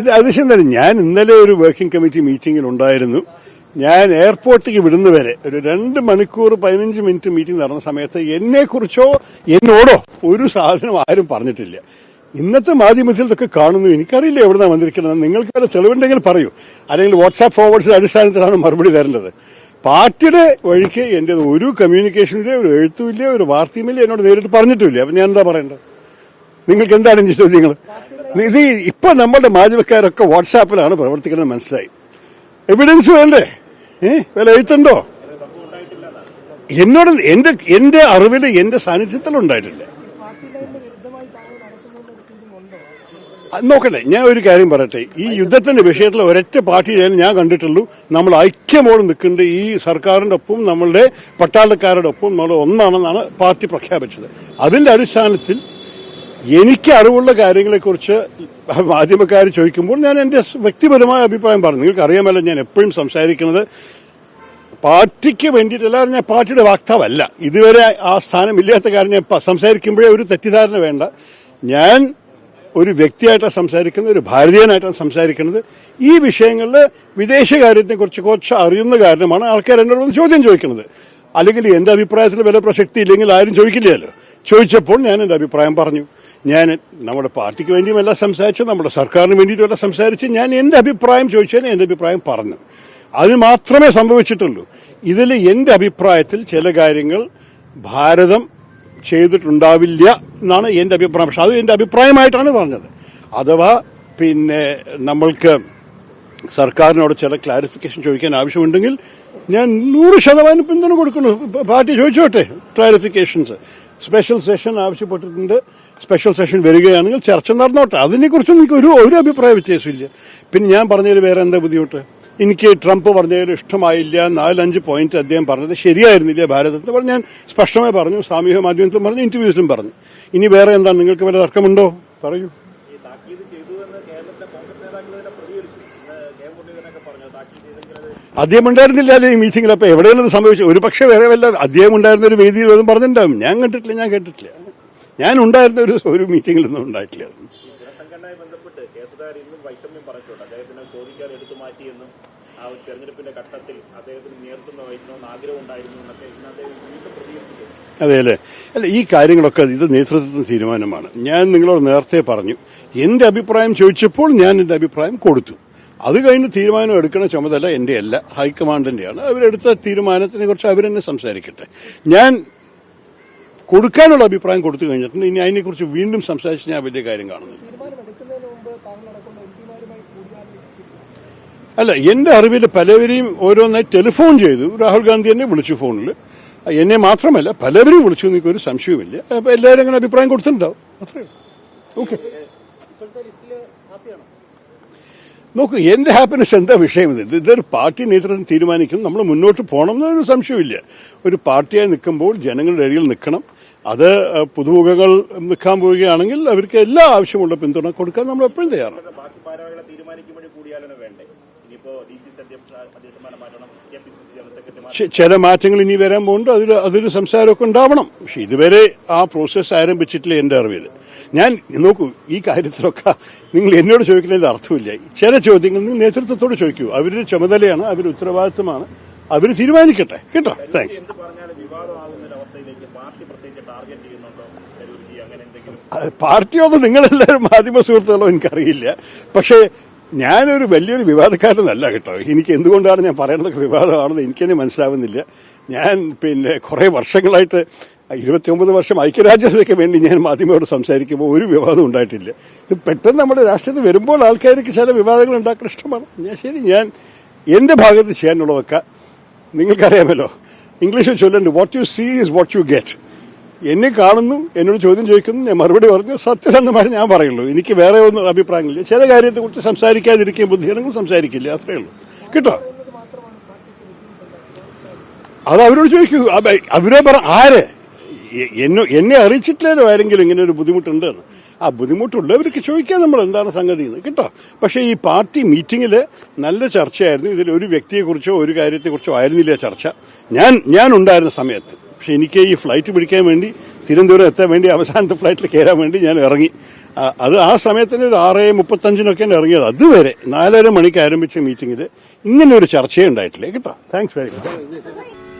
ഇത് അതിശയം തന്നെ. ഞാൻ ഇന്നലെ ഒരു വർക്കിംഗ് കമ്മിറ്റി മീറ്റിംഗിൽ ഉണ്ടായിരുന്നു. ഞാൻ എയർപോർട്ടിലേക്ക് വിടുന്നവരെ ഒരു രണ്ട് മണിക്കൂർ പതിനഞ്ച് മിനിറ്റ് മീറ്റിംഗ് നടന്ന സമയത്ത് എന്നെക്കുറിച്ചോ എന്നോടോ ഒരു സാധനം ആരും പറഞ്ഞിട്ടില്ല. ഇന്നത്തെ മാധ്യമത്തിൽ ഇതൊക്കെ കാണുന്നു. എനിക്കറിയില്ല എവിടുന്നാ വന്നിരിക്കുന്നത്. നിങ്ങൾക്ക് വല്ല തെളിവുണ്ടെങ്കിൽ പറയൂ. അല്ലെങ്കിൽ വാട്സാപ്പ് ഫോർവേഡ്സിന്റെ അടിസ്ഥാനത്തിലാണ് മറുപടി തരേണ്ടത്. പാർട്ടിയുടെ വഴിക്ക് എന്റെ ഒരു കമ്മ്യൂണിക്കേഷനില്ല ഒരു എഴുത്തുമില്ല ഒരു വാർത്തയുമില്ല എന്നോട് നേരിട്ട് പറഞ്ഞിട്ടില്ല അപ്പൊ ഞാൻ എന്താ പറയേണ്ടത്? നിങ്ങൾക്ക് എന്താണ് ചോദ്യങ്ങൾ ഇത് ഇപ്പൊ നമ്മുടെ മാധ്യമക്കാരൊക്കെ വാട്സാപ്പിലാണ് പ്രവർത്തിക്കുന്നത് മനസ്സിലായി. എവിഡൻസ് വേണ്ടേ? ഏ? വില എഴുത്തുണ്ടോ? എന്നോട് എന്റെ എന്റെ അറിവിൽ എന്റെ സാന്നിധ്യത്തിൽ ഉണ്ടായിട്ടില്ല. നോക്കട്ടെ ഞാൻ ഒരു കാര്യം പറയട്ടെ. ഈ യുദ്ധത്തിന്റെ വിഷയത്തിൽ ഒരൊറ്റ പാർട്ടി ഞാൻ കണ്ടിട്ടുള്ളൂ. നമ്മൾ ഐക്യമോട് നിൽക്കേണ്ട ഈ സർക്കാരിന്റെ ഒപ്പം നമ്മളുടെ പട്ടാളക്കാരുടെ ഒപ്പം നമ്മൾ ഒന്നാണെന്നാണ് പാർട്ടി പ്രഖ്യാപിച്ചത്. അതിന്റെ അടിസ്ഥാനത്തിൽ എനിക്ക് അറിവുള്ള കാര്യങ്ങളെക്കുറിച്ച് മാധ്യമക്കാർ ചോദിക്കുമ്പോൾ ഞാൻ എന്റെ വ്യക്തിപരമായ അഭിപ്രായം പറഞ്ഞു. നിങ്ങൾക്ക് അറിയാമല്ലോ ഞാൻ എപ്പോഴും സംസാരിക്കുന്നത് പാർട്ടിക്ക് വേണ്ടിയിട്ടല്ല ഞാൻ പാർട്ടിയുടെ വാക്താവല്ല. ഇതുവരെ ആ സ്ഥാനം ഇല്ലാത്ത കാര്യം ഞാൻ സംസാരിക്കുമ്പോഴേ ഒരു തെറ്റിദ്ധാരണ വേണ്ട. ഞാൻ ഒരു വ്യക്തിയായിട്ടാണ് സംസാരിക്കുന്നത് ഒരു ഭാരതീയനായിട്ടാണ് സംസാരിക്കുന്നത്. ഈ വിഷയങ്ങളിൽ വിദേശകാര്യത്തെക്കുറിച്ച് കുറച്ച് അറിയുന്ന കാരണമാണ് ആൾക്കാർ എന്നോട് ചോദ്യം ചോദിക്കുന്നത്. അല്ലെങ്കിൽ എന്റെ അഭിപ്രായത്തിൽ വില പ്രസക്തി ഇല്ലെങ്കിൽ ആരും ചോദിക്കില്ലല്ലോ. ചോദിച്ചപ്പോൾ ഞാൻ എന്റെ അഭിപ്രായം പറഞ്ഞു. ഞാൻ നമ്മുടെ പാർട്ടിക്ക് വേണ്ടിയുമല്ല സംസാരിച്ചു നമ്മുടെ സർക്കാരിന് വേണ്ടിയിട്ടുമല്ല സംസാരിച്ച് ഞാൻ എന്റെ അഭിപ്രായം ചോദിച്ചതിന് എന്റെ അഭിപ്രായം പറഞ്ഞു. അത് മാത്രമേ സംഭവിച്ചിട്ടുള്ളൂ. ഇതിൽ എന്റെ അഭിപ്രായത്തിൽ ചില കാര്യങ്ങൾ ഭാരതം ചെയ്തിട്ടുണ്ടാവില്ല എന്നാണ് എന്റെ അഭിപ്രായം. പക്ഷെ അത് എന്റെ അഭിപ്രായമായിട്ടാണ് പറഞ്ഞത്. അഥവാ പിന്നെ നമ്മൾക്ക് സർക്കാരിനോട് ചില ക്ലാരിഫിക്കേഷൻ ചോദിക്കാൻ ആവശ്യമുണ്ടെങ്കിൽ ഞാൻ നൂറ് ശതമാനം പിന്തുണ കൊടുക്കുന്നു. പാർട്ടി ചോദിച്ചോട്ടെ ക്ലാരിഫിക്കേഷൻസ് സ്പെഷ്യൽ സെഷൻ ആവശ്യപ്പെട്ടിട്ടുണ്ട്. സ്പെഷ്യൽ സെഷൻ വരികയാണെങ്കിൽ ചർച്ച നടന്നോട്ടെ. അതിനെക്കുറിച്ച് എനിക്ക് ഒരു ഒരു അഭിപ്രായ വ്യത്യാസമില്ല. പിന്നെ ഞാൻ പറഞ്ഞതിൽ വേറെ എന്താ ബുദ്ധിമുട്ട്? എനിക്ക് ട്രംപ് പറഞ്ഞതിൽ ഇഷ്ടമായില്ല. നാലഞ്ച് പോയിന്റ് അദ്ദേഹം പറഞ്ഞത് ശരിയായിരുന്നില്ല ഭാരതത്തിൽ. പറഞ്ഞ് ഞാൻ സ്പഷ്ടമായി പറഞ്ഞു സാമൂഹ്യ മാധ്യമത്തിലും പറഞ്ഞു ഇന്റർവ്യൂസിലും പറഞ്ഞു. ഇനി വേറെ എന്താണ്? നിങ്ങൾക്ക് വല്ല തർക്കമുണ്ടോ? പറയൂ. അദ്ദേഹം ഉണ്ടായിരുന്നില്ല ഈ മീറ്റിംഗിൽ അപ്പൊ എവിടെയാണ് ഇത് സംഭവിച്ചത്? ഒരു പക്ഷേ വേറെ വല്ല അദ്ദേഹം ഉണ്ടായിരുന്ന ഒരു വേദിയിൽ ഒന്നും പറഞ്ഞിട്ടുണ്ടാവും? ഞാൻ കണ്ടിട്ടില്ല ഞാൻ കേട്ടിട്ടില്ല. ഞാൻ ഉണ്ടായിരുന്ന ഒരു ഒരു മീറ്റിംഗിലൊന്നും ഉണ്ടായിട്ടില്ല. അതെ അല്ലേ? അല്ല ഈ കാര്യങ്ങളൊക്കെ ഇത് നേതൃത്വത്തിന് തീരുമാനമാണ്. ഞാൻ നിങ്ങളോട് നേരത്തെ പറഞ്ഞു എന്റെ അഭിപ്രായം ചോദിച്ചപ്പോൾ ഞാൻ എന്റെ അഭിപ്രായം കൊടുത്തു. അത് കഴിഞ്ഞ് തീരുമാനം എടുക്കുന്ന ചുമതല എന്റെ അല്ല ഹൈക്കമാൻഡിന്റെയാണ് അവരെടുത്ത തീരുമാനത്തിനെ കുറിച്ച് അവരെന്നെ സംസാരിക്കട്ടെ. ഞാൻ കൊടുക്കാനുള്ള അഭിപ്രായം കൊടുത്തു കഴിഞ്ഞിട്ടുണ്ട്. ഇനി അതിനെക്കുറിച്ച് വീണ്ടും സംസാരിച്ച് ഞാൻ വലിയ കാര്യം കാണുന്നില്ല. അല്ല എന്റെ അറിവിൽ പലവരെയും ഓരോന്നായി ടെലിഫോൺ ചെയ്തു. രാഹുൽ ഗാന്ധി എന്നെ വിളിച്ചു ഫോണിൽ എന്നെ മാത്രമല്ല പലവരും വിളിച്ചു എന്നൊരു സംശയവുമില്ല. അപ്പൊ എല്ലാവരും അങ്ങനെ അഭിപ്രായം കൊടുത്തിട്ടുണ്ടാവും. അത്രേ ഓക്കെ. നോക്കൂ എന്റെ ഹാപ്പിനെസ് എന്താ വിഷയം? ഇത് ഇതൊരു പാർട്ടി നേതൃത്വം തീരുമാനിക്കും. നമ്മൾ മുന്നോട്ട് പോകണം എന്നൊരു സംശയമില്ല ഒരു പാർട്ടിയായി നിൽക്കുമ്പോൾ ജനങ്ങളുടെ ഇടയിൽ നിൽക്കണം. അത് പുതുമുഖങ്ങൾ നിൽക്കാൻ പോവുകയാണെങ്കിൽ അവർക്ക് എല്ലാ ആവശ്യമുള്ള പിന്തുണ കൊടുക്കാൻ നമ്മൾ എപ്പോഴും തയ്യാറാണ്. ഇനിയിപ്പോ ഡി സി അധ്യക്ഷന്മാരെ മാറ്റണം ചില മാറ്റങ്ങൾ ഇനി വരാൻ പോകുന്നുണ്ട്. അതിൽ അതൊരു സംസാരമൊക്കെ ഉണ്ടാവണം. പക്ഷെ ഇതുവരെ ആ പ്രോസസ്സ് ആരംഭിച്ചിട്ടില്ല എന്റെ അറിവിൽ ഞാൻ നോക്കൂ ഈ കാര്യത്തിലൊക്കെ നിങ്ങൾ എന്നോട് ചോദിക്കുന്നതിൽ അർത്ഥമില്ല ചില ചോദ്യങ്ങൾ നിങ്ങൾ നേതൃത്വത്തോട് ചോദിക്കൂ. അവരുടെ ചുമതലയാണ് അവരുടെ ഉത്തരവാദിത്തമാണ് അവർ തീരുമാനിക്കട്ടെ. കേട്ടോ? താങ്ക്സ് എന്ത് പറഞ്ഞാലും അവസ്ഥയിലേക്ക് പാർട്ടി പ്രത്യേകിച്ച് ടാർഗറ്റ് ചെയ്യുന്നുണ്ടോ? തരൂർജി അങ്ങനെ എന്തെങ്കിലും? അത് പാർട്ടിയൊന്നും നിങ്ങളെല്ലാവരും മാധ്യമ സുഹൃത്തുക്കളോ എനിക്കറിയില്ല. പക്ഷേ ഞാനൊരു വലിയൊരു വിവാദക്കാരനല്ല കേട്ടോ. എനിക്ക് എന്തുകൊണ്ടാണ് ഞാൻ പറയുന്നതൊക്കെ വിവാദമാണെന്ന് എനിക്കെന്നെ മനസ്സിലാവുന്നില്ല. ഞാൻ പിന്നെ കുറേ വർഷങ്ങളായിട്ട് ഇരുപത്തിയൊമ്പത് വർഷം ഐക്യരാജ്യസഭയ്ക്ക് വേണ്ടി ഞാൻ മാധ്യമയോട് സംസാരിക്കുമ്പോൾ ഒരു വിവാദം ഉണ്ടായിട്ടില്ല. ഇത് പെട്ടെന്ന് നമ്മുടെ രാഷ്ട്രീയത്തിൽ വരുമ്പോൾ ആൾക്കാർക്ക് ചില വിവാദങ്ങൾ ഉണ്ടാക്കുന്ന ഇഷ്ടമാണ്. ഞാൻ ശരി ഞാൻ എന്റെ ഭാഗത്ത് ചെയ്യാനുള്ളതൊക്കെ നിങ്ങൾക്കറിയാമല്ലോ. ഇംഗ്ലീഷിൽ ചൊല്ലുന്നുണ്ട് what you see is what you get എന്നെ കാണുന്നു എന്നോട് ചോദ്യം ചോദിക്കുന്നു ഞാൻ മറുപടി പറഞ്ഞു സത്യസന്ധമായി ഞാൻ പറയുള്ളൂ. എനിക്ക് വേറെ ഒന്നും അഭിപ്രായങ്ങളില്ല. ചില കാര്യത്തെക്കുറിച്ച് സംസാരിക്കാതിരിക്കുകയും ബുദ്ധിയാണെങ്കിൽ സംസാരിക്കില്ല അത്രേ ഉള്ളൂ. കേട്ടോ? അത് അവരോട് ചോദിക്കൂ. അവരെ പറ ആര്? എന്നെ അറിയിച്ചിട്ടില്ലല്ലോ ആരെങ്കിലും ഇങ്ങനെ ഒരു ബുദ്ധിമുട്ടുണ്ട് എന്ന്. ആ ബുദ്ധിമുട്ടുള്ളവർക്ക് ചോദിക്കാം നമ്മൾ എന്താണ് സംഗതി എന്ന് കേട്ടോ? പക്ഷേ ഈ പാർട്ടി മീറ്റിങ്ങിൽ നല്ല ചർച്ചയായിരുന്നു. ഇതിൽ ഒരു വ്യക്തിയെക്കുറിച്ചോ ഒരു കാര്യത്തെക്കുറിച്ചോ ആയിരുന്നില്ല ചർച്ച. ഞാൻ ഞാൻ ഉണ്ടായിരുന്ന സമയത്ത്. പക്ഷേ എനിക്ക് ഈ ഫ്ലൈറ്റ് പിടിക്കാൻ വേണ്ടി തിരുവനന്തപുരം എത്താൻ വേണ്ടി അവസാനത്തെ ഫ്ലൈറ്റിൽ കയറാൻ വേണ്ടി ഞാൻ ഇറങ്ങി. അത് ആ സമയത്തിന് ഒരു ആറ് മുപ്പത്തഞ്ചിനൊക്കെയാണ് ഇറങ്ങിയത്. അതുവരെ നാലര മണിക്ക് ആരംഭിച്ച മീറ്റിങ്ങിൽ ഇങ്ങനെ ഒരു ചർച്ചയേ ഉണ്ടായിട്ടില്ല കേട്ടോ? Thanks very much